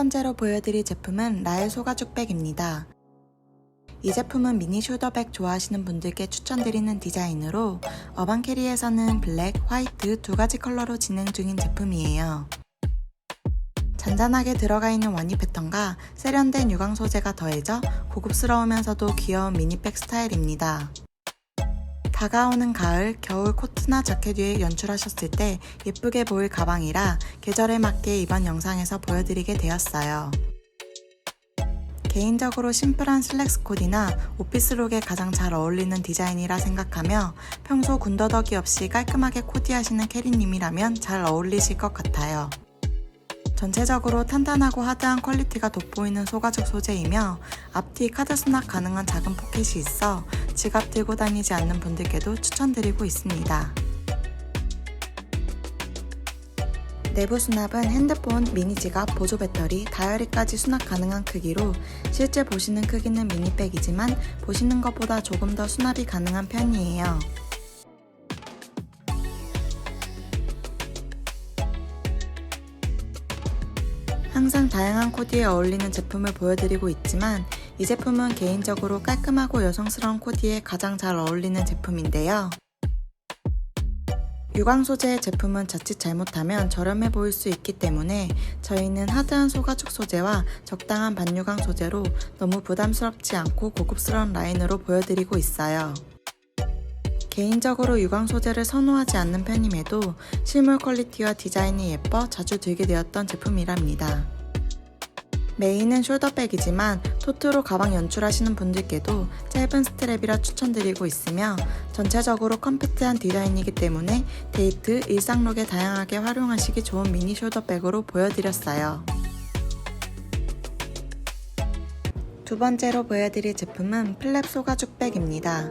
번째로 보여드릴 제품은 라엘 소가죽백입니다. 이 제품은 미니 숄더백 좋아하시는 분들께 추천드리는 디자인으로 어반캐리에서는 블랙, 화이트 두 가지 컬러로 진행 중인 제품이에요. 잔잔하게 들어가 있는 원이 패턴과 세련된 유광 소재가 더해져 고급스러우면서도 귀여운 미니백 스타일입니다. 다가오는 가을, 겨울 코트나 자켓 위에 연출하셨을 때 예쁘게 보일 가방이라 계절에 맞게 이번 영상에서 보여드리게 되었어요. 개인적으로 심플한 슬랙스 코디나 오피스룩에 가장 잘 어울리는 디자인이라 생각하며 평소 군더더기 없이 깔끔하게 코디하시는 캐리님이라면 잘 어울리실 것 같아요. 전체적으로 탄탄하고 하드한 퀄리티가 돋보이는 소가죽 소재이며 앞뒤 카드 수납 가능한 작은 포켓이 있어 지갑 들고 다니지 않는 분들께도 추천드리고 있습니다. 내부 수납은 핸드폰, 미니 지갑, 보조 배터리, 다이어리까지 수납 가능한 크기로 실제 보시는 크기는 미니백이지만 보시는 것보다 조금 더 수납이 가능한 편이에요. 항상 다양한 코디에 어울리는 제품을 보여드리고 있지만 이 제품은 개인적으로 깔끔하고 여성스러운 코디에 가장 잘 어울리는 제품인데요. 유광 소재의 제품은 자칫 잘못하면 저렴해 보일 수 있기 때문에 저희는 하드한 소가죽 소재와 적당한 반유광 소재로 너무 부담스럽지 않고 고급스러운 라인으로 보여드리고 있어요. 개인적으로 유광 소재를 선호하지 않는 편임에도 실물 퀄리티와 디자인이 예뻐 자주 들게 되었던 제품이랍니다. 메인은 숄더백이지만 토트로 가방 연출하시는 분들께도 짧은 스트랩이라 추천드리고 있으며 전체적으로 컴팩트한 디자인이기 때문에 데이트, 일상룩에 다양하게 활용하시기 좋은 미니 숄더백으로 보여드렸어요. 두 번째로 보여드릴 제품은 플랩 소가죽백입니다.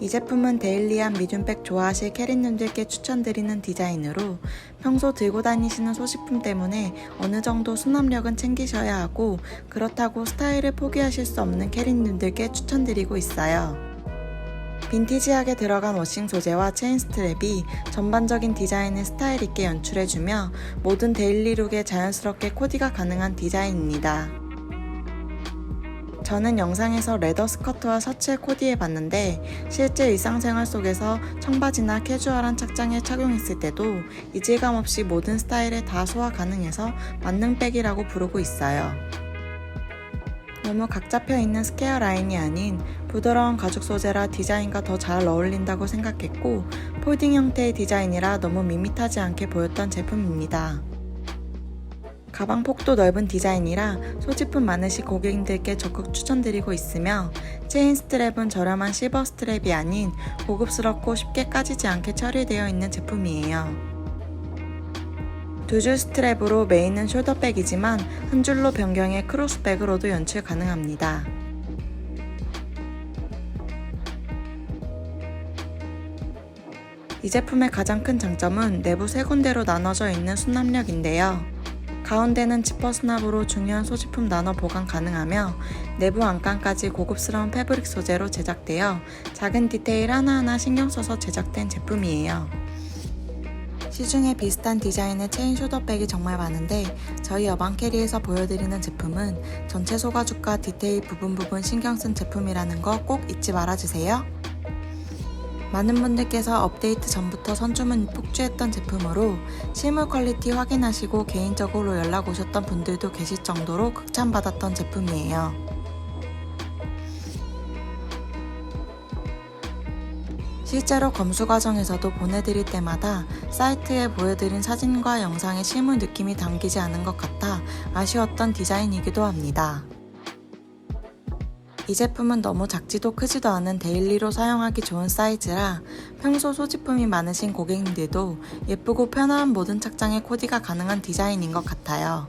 이 제품은 데일리한 미준백 좋아하실 캐리님들께 추천드리는 디자인으로 평소 들고 다니시는 소식품 때문에 어느 정도 수납력은 챙기셔야 하고 그렇다고 스타일을 포기하실 수 없는 캐리님들께 추천드리고 있어요. 빈티지하게 들어간 워싱 소재와 체인 스트랩이 전반적인 디자인을 스타일 있게 연출해주며 모든 데일리룩에 자연스럽게 코디가 가능한 디자인입니다. 저는 영상에서 레더 스커트와 셔츠에 코디해 봤는데 실제 일상생활 속에서 청바지나 캐주얼한 착장에 착용했을 때도 이질감 없이 모든 스타일에 다 소화 가능해서 만능백이라고 부르고 있어요. 너무 각 잡혀 있는 스퀘어 라인이 아닌 부드러운 가죽 소재라 디자인과 더 잘 어울린다고 생각했고 폴딩 형태의 디자인이라 너무 밋밋하지 않게 보였던 제품입니다. 가방 폭도 넓은 디자인이라 소지품 많으신 고객님들께 적극 추천드리고 있으며 체인 스트랩은 저렴한 실버 스트랩이 아닌 고급스럽고 쉽게 까지지 않게 처리되어 있는 제품이에요. 두 줄 스트랩으로 메인은 숄더백이지만 한 줄로 변경해 크로스백으로도 연출 가능합니다. 이 제품의 가장 큰 장점은 내부 세 군데로 나눠져 있는 수납력인데요. 가운데는 지퍼 수납으로 중요한 소지품 나눠 보관 가능하며 내부 안감까지 고급스러운 패브릭 소재로 제작되어 작은 디테일 하나하나 신경 써서 제작된 제품이에요. 시중에 비슷한 디자인의 체인 숄더백이 정말 많은데 저희 어반캐리에서 보여드리는 제품은 전체 소가죽과 디테일 부분 부분 신경 쓴 제품이라는 거 꼭 잊지 말아주세요. 많은 분들께서 업데이트 전부터 선주문 폭주했던 제품으로 실물 퀄리티 확인하시고 개인적으로 연락 오셨던 분들도 계실 정도로 극찬받았던 제품이에요. 실제로 검수 과정에서도 보내드릴 때마다 사이트에 보여드린 사진과 영상의 실물 느낌이 담기지 않은 것 같아 아쉬웠던 디자인이기도 합니다. 이 제품은 너무 작지도 크지도 않은 데일리로 사용하기 좋은 사이즈라 평소 소지품이 많으신 고객님들도 예쁘고 편안한 모든 착장에 코디가 가능한 디자인인 것 같아요.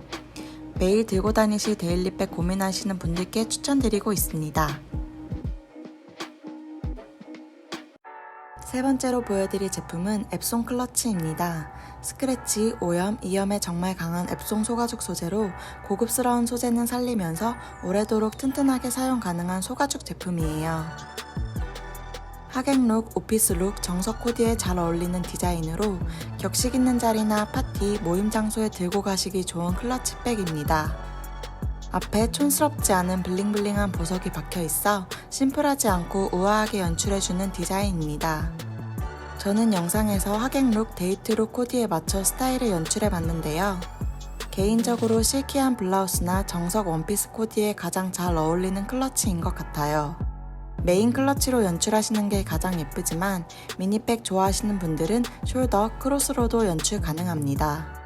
매일 들고 다니실 데일리백 고민하시는 분들께 추천드리고 있습니다. 세 번째로 보여드릴 제품은 앱송 클러치입니다. 스크래치, 오염, 이염에 정말 강한 앱송 소가죽 소재로 고급스러운 소재는 살리면서 오래도록 튼튼하게 사용 가능한 소가죽 제품이에요. 하객룩, 오피스룩, 정석 코디에 잘 어울리는 디자인으로 격식 있는 자리나 파티, 모임 장소에 들고 가시기 좋은 클러치백입니다. 앞에 촌스럽지 않은 블링블링한 보석이 박혀 있어 심플하지 않고 우아하게 연출해주는 디자인입니다. 저는 영상에서 하객룩, 데이트룩 코디에 맞춰 스타일을 연출해 봤는데요. 개인적으로 실키한 블라우스나 정석 원피스 코디에 가장 잘 어울리는 클러치인 것 같아요. 메인 클러치로 연출하시는 게 가장 예쁘지만 미니백 좋아하시는 분들은 숄더, 크로스로도 연출 가능합니다.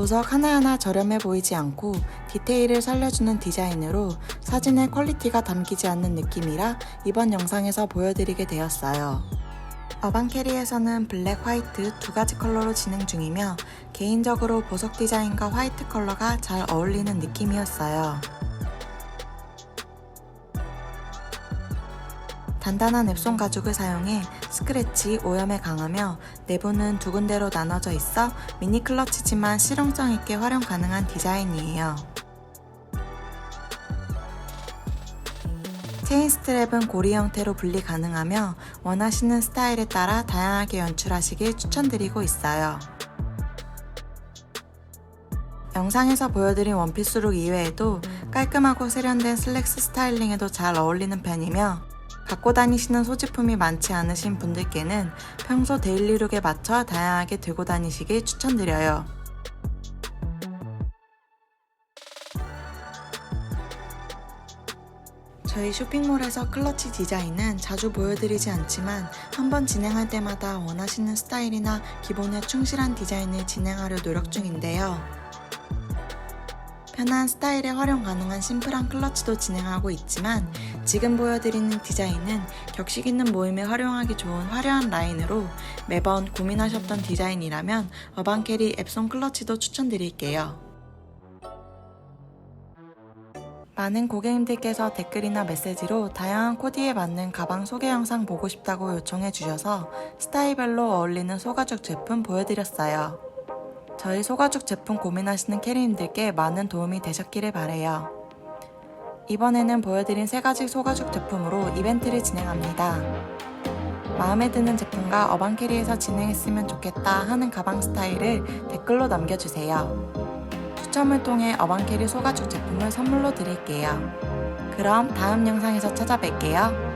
보석 하나하나 저렴해 보이지 않고 디테일을 살려주는 디자인으로 사진의 퀄리티가 담기지 않는 느낌이라 이번 영상에서 보여드리게 되었어요. 어반캐리에서는 블랙, 화이트 두 가지 컬러로 진행 중이며 개인적으로 보석 디자인과 화이트 컬러가 잘 어울리는 느낌이었어요. 단단한 앱손 가죽을 사용해 스크래치, 오염에 강하며 내부는 두 군데로 나눠져 있어 미니 클러치지만 실용성 있게 활용 가능한 디자인이에요. 체인 스트랩은 고리 형태로 분리 가능하며 원하시는 스타일에 따라 다양하게 연출하시길 추천드리고 있어요. 영상에서 보여드린 원피스 룩 이외에도 깔끔하고 세련된 슬랙스 스타일링에도 잘 어울리는 편이며 갖고 다니시는 소지품이 많지 않으신 분들께는 평소 데일리룩에 맞춰 다양하게 들고 다니시길 추천드려요. 저희 쇼핑몰에서 클러치 디자인은 자주 보여드리지 않지만 한번 진행할 때마다 원하시는 스타일이나 기본에 충실한 디자인을 진행하려 노력 중인데요. 편한 스타일에 활용 가능한 심플한 클러치도 진행하고 있지만 지금 보여드리는 디자인은 격식 있는 모임에 활용하기 좋은 화려한 라인으로 매번 고민하셨던 디자인이라면 어반캐리 앱손 클러치도 추천드릴게요. 많은 고객님들께서 댓글이나 메시지로 다양한 코디에 맞는 가방 소개 영상 보고 싶다고 요청해 주셔서 스타일별로 어울리는 소가죽 제품 보여드렸어요. 저희 소가죽 제품 고민하시는 캐리님들께 많은 도움이 되셨기를 바래요. 이번에는 보여드린 세 가지 소가죽 제품으로 이벤트를 진행합니다. 마음에 드는 제품과 어반캐리에서 진행했으면 좋겠다 하는 가방 스타일을 댓글로 남겨주세요. 추첨을 통해 어반캐리 소가죽 제품을 선물로 드릴게요. 그럼 다음 영상에서 찾아뵐게요.